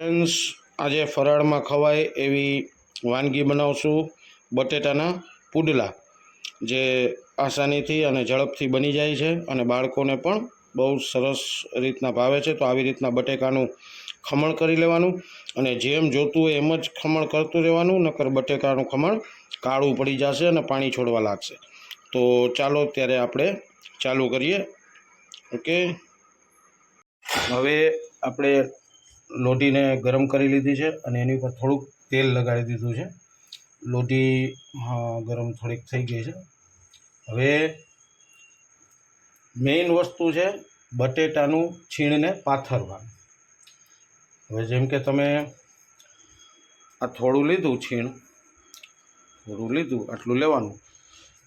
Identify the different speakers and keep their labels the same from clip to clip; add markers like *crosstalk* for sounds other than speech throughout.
Speaker 1: Friends આજે ફરાળમાં ખવાય એવી વાનગી બનાવશું બટેટાના પુડલા, જે આસાનીથી અને ઝડપથી બની જાય છે અને બાળકોને પણ બહુ સરસ રીતના ભાવે છે. તો આવી રીતના બટેકાનું ખમણ કરી લેવાનું અને જેમ જોતું હોય એમ જ ખમણ કરતું રહેવાનું, નકર બટેકાનું ખમણ કાળું પડી જશે અને પાણી છોડવા લાગશે. તો ચાલો ત્યારે આપણે ચાલુ કરીએ. ઓકે? હવે આપણે લોટીને ગરમ કરી લીધી છે અને એની ઉપર થોડુંક તેલ લગાડી દીધું છે. લોટી ગરમ થોડીક થઈ ગઈ છે. હવે મેઇન વસ્તુ છે બટેટાનું છીણને પાથરવાનું. હવે જેમ કે તમે આ થોડું લીધું છીણ, થોડું લીધું, આટલું લેવાનું.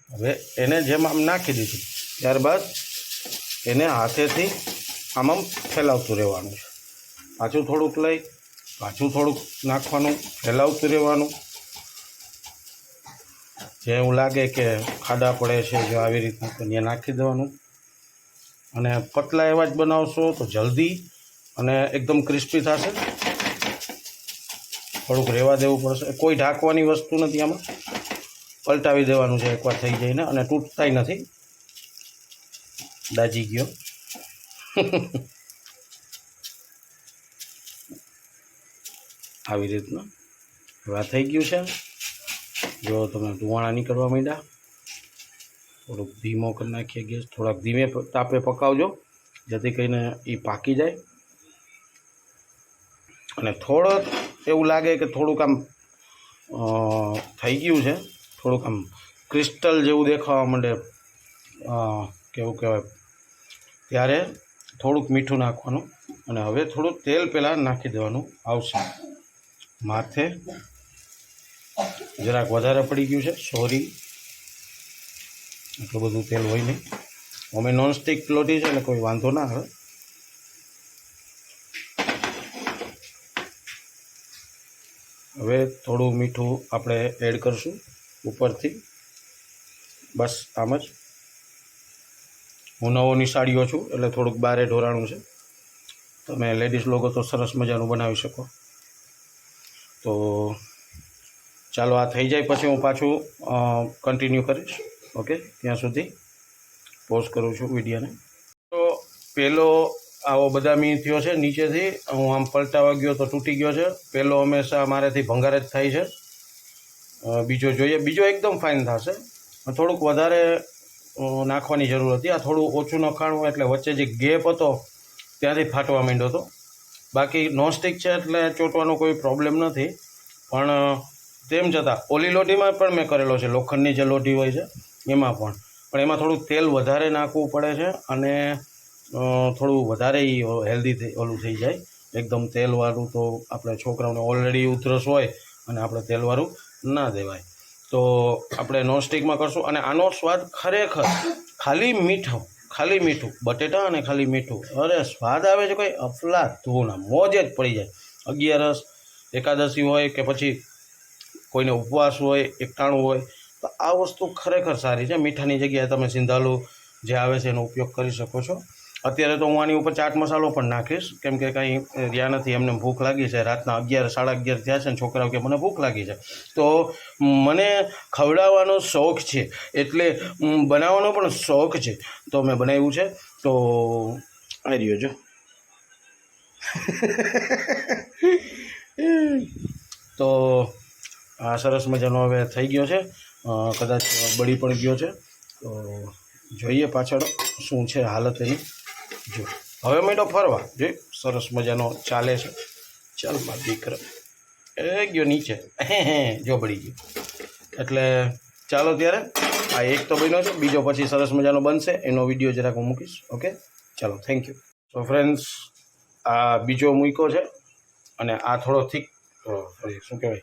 Speaker 1: હવે એને જેમ આમ નાખી દીધું, ત્યારબાદ એને હાથેથી આમ આમ ફેલાવતું રહેવાનું છે. પાછું થોડુંક લઈ, પાછું થોડુંક નાખવાનું, ફેલાવતું રહેવાનું. જે એવું લાગે કે ખાડા પડે છે, જો આવી રીતના તો ત્યાં નાખી દેવાનું. અને પતલા એવા જ બનાવશો તો જલ્દી અને એકદમ ક્રિસ્પી થશે. થોડુંક રહેવા દેવું પડશે. કોઈ ઢાંકવાની વસ્તુ નથી આમાં. પલટાવી દેવાનું છે એકવાર થઈ જઈને અને તૂટતાય નથી. દાજી ગયો. *laughs* આવી રીતના. હવે આ થઈ ગયું છે. જો તમે ધુવાણા નીકળવા માંડ્યા, થોડુંક ધીમો કરી નાખીએ ગેસ, થોડાક ધીમે તાપે પકાવજો, જેથી કરીને એ પાકી જાય. અને થોડોક એવું લાગે કે થોડુંક આમ થઈ ગયું છે. થોડુંક આમ ક્રિસ્ટલ જેવું દેખાવા માંડે. કેવું કહેવાય? ત્યારે થોડુંક મીઠું નાખવાનું અને હવે થોડું તેલ પહેલાં નાખી દેવાનું આવશે. માથે. જરાક વધારે પડી ગયું છે સોરી એટલું બધું તેલ હોય નહીં. અમે નોનસ્ટિક લોટી છે એટલે કોઈ વાંધો ના આવે. હવે થોડું મીઠું આપણે એડ કરશું ઉપરથી. બસ આમ જ. હું નવો નિશાળીઓ છું, એટલે થોડુંક બારે ઢોરાણું છે. તમે લેડીઝ લોકો તો સરસ મજાનું બનાવી શકો. તો ચાલો, આ થઈ જાય પછી હું પાછું કન્ટિન્યુ કરીશ. ઓકે ત્યાં સુધી પોઝ કરું છું વિડીયોને. તો પહેલો આવો બદામી થયો છે, નીચેથી. હું આમ પલટાવા ગયો તો તૂટી ગયો છે. પહેલો હંમેશા મારેથી ભંગાર જ થાય છે. બીજો જોઈએ. બીજો એકદમ ફાઇન થશે. થોડુંક વધારે નાખવાની જરૂર હતી. આ થોડું ઓછું નખાણું એટલે વચ્ચે જે ગેપ હતો, ત્યાંથી ફાટવા માંડ્યો હતો. બાકી નોનસ્ટિક છે એટલે ચોંટવાનો કોઈ પ્રોબ્લેમ નથી. પણ તેમ છતાં, ઓલી લોટીમાં પણ મેં કરેલો છે. લોખંડની જે લોટી હોય છે, એમાં પણ. પણ એમાં થોડું તેલ વધારે નાખવું પડે છે અને થોડું વધારે હેલ્ધી ઓલું થઈ જાય. એકદમ તેલવાળું તો આપણે છોકરાઓને ઓલરેડી ઉધરસ હોય અને આપણે તેલવાળું ના દેવાય. તો આપણે નોનસ્ટિકમાં કરશું. અને આનો સ્વાદ ખરેખર ખાલી મીઠો ખાલી મીઠું, બટેટા અને ખાલી મીઠું. અરે, સ્વાદ આવે છે કોઈ અફલા ધૂના, મોજે જ પડી જાય. અગિયારસ, એકાદશી હોય કે પછી કોઈને ઉપવાસ હોય, એકટાણું હોય, તો આ વસ્તુ ખરેખર સારી છે. મીઠાની જગ્યાએ તમે સિંધાલુ જે આવે છે એનો ઉપયોગ કરી શકો છો. અત્યારે તો હું આની ઉપર ચાટ મસાલો પણ નાખીશ. કેમ કે કાંઈ રહ્યા નથી. એમને ભૂખ લાગી છે. રાતના અગિયાર, સાડા અગિયાર થયા છે ને છોકરાઓ કે મને ભૂખ લાગી છે. તો મને ખવડાવવાનો શોખ છે. એટલે બનાવવાનો પણ શોખ છે. તો મેં બનાવ્યું છે. તો આવી રહ્યો જો. *laughs* તો આ સરસ મજાનો હવે થઈ ગયો છે. કદાચ બળી પણ ગયો છે. તો જોઈએ પાછળ શું છે હાલત એની જો. હવે મેં ફરવા. જોઈ સરસ મજાનો ચાલે છે. ચાલ માર દીકરો. એ ગયો નીચે. હે હે, જો બળી ગયો. એટલે ચાલો ત્યારે. આ એક તો બન્યો છે. બીજો પછી સરસ મજાનો બનશે. એનો વીડિયો જરાક હું મૂકીશ. ઓકે? ચાલો થેન્ક યુ સો ફ્રેન્ડ્સ આ બીજો મૂક્યો છે. અને આ થોડો થીક શું કહેવાય?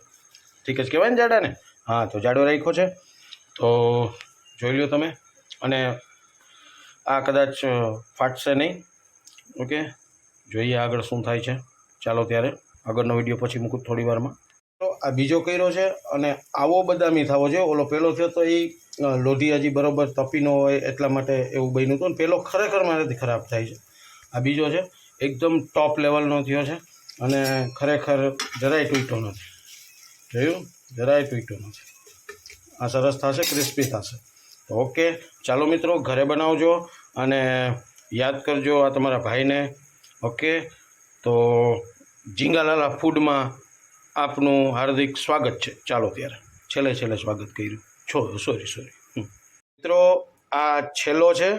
Speaker 1: ઠીક જ કહેવાય ને જાડાને? હા, તો જાડો રાખ્યો છે. તો જોઈ લો તમે. અને આ કદાચ ફાટશે નહીં. ઓકે? જોઈએ આગળ શું થાય છે. ચાલો ત્યારે આગળનો વીડિયો પછી મૂકું થોડી વારમાં. તો આ બીજો કર્યો છે અને આવો બદામી થવો જોઈએ ઓલો પહેલો થયો તો એ લોધિયાજી બરાબર તપી ન હોય એટલા માટે એવું બન્યું હતું. પહેલો ખરેખર મારાથી ખરાબ થાય છે. આ બીજો છે, એકદમ ટોપ લેવલનો થયો છે અને ખરેખર જરાય તૂટ્યો નથી. જોયું? જરાય તૂટ્યો નથી. આ સરસ થશે ક્રિસ્પી થશે. ઓકે, ચાલો મિત્રો, ઘરે બનાવજો. અને યાદ કરજો આ તમારા ભાઈને. ઓકે? તો જીંગાલાલા ફૂડમાં આપનું હાર્દિક સ્વાગત છે. ચાલો ત્યારે. છેલ્લે છેલ્લે સ્વાગત કર્યું. છો સોરી સોરી મિત્રો, આ છેલ્લો છે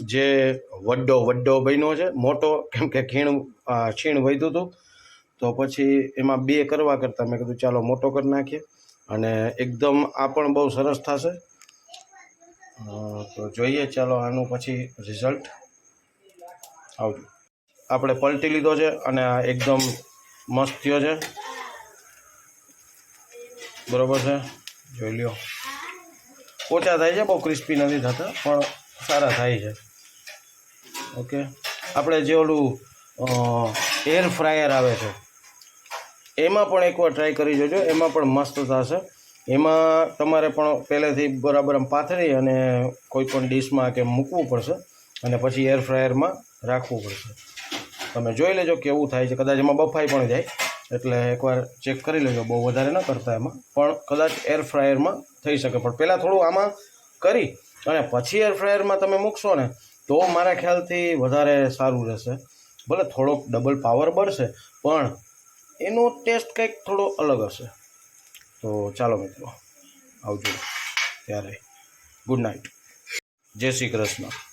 Speaker 1: જે વડ્ડો વડ્ડો બન્યો છે. મોટો, કેમ કે ખીણ છીણ વધ્યું હતું. તો પછી એમાં બે કરવા કરતાં મેં કીધું, ચાલો મોટો કરી નાખીએ. અને એકદમ આ પણ બહુ સરસ થશે. તો જોઈએ, ચાલો આનું પછી રિઝલ્ટ આવજો. આપણે પલટી લીધો છે અને આ એકદમ મસ્ત થયો છે. બરોબર છે? જોઈ લ્યો. ઓછા થાય છે, બહુ ક્રિસ્પી નથી થતા, પણ સારા થાય છે. ઓકે આપણે જે ઓલું એર ફ્રાયર આવે છે, એમાં પણ એકવાર ટ્રાય કરી જોજો, એમાં પણ મસ્ત થશે. એમાં તમારે પણ પહેલેથી બરાબર આમ પાથરી અને કોઈ પણ ડીશમાં કે મૂકવું પડશે અને પછી એર ફ્રાયરમાં રાખવું પડશે. તમે જોઈ લેજો કેવું થાય છે. કદાચ એમાં બફાઈ પણ જાય. એટલે એકવાર ચેક કરી લેજો. બહુ વધારે ન કરતા એમાં. પણ કદાચ એર ફ્રાયરમાં થઈ શકે. પણ પહેલાં થોડું આમાં કરી અને પછી એર ફ્રાયરમાં તમે મૂકશો ને, તો મારા ખ્યાલથી વધારે સારું રહેશે. ભલે થોડોક ડબલ પાવર બળશે, પણ એનો ટેસ્ટ કંઈક થોડો અલગ હશે. તો ચાલો મિત્રો આવજો ત્યારે. ગુડ નાઇટ જય શ્રી કૃષ્ણ.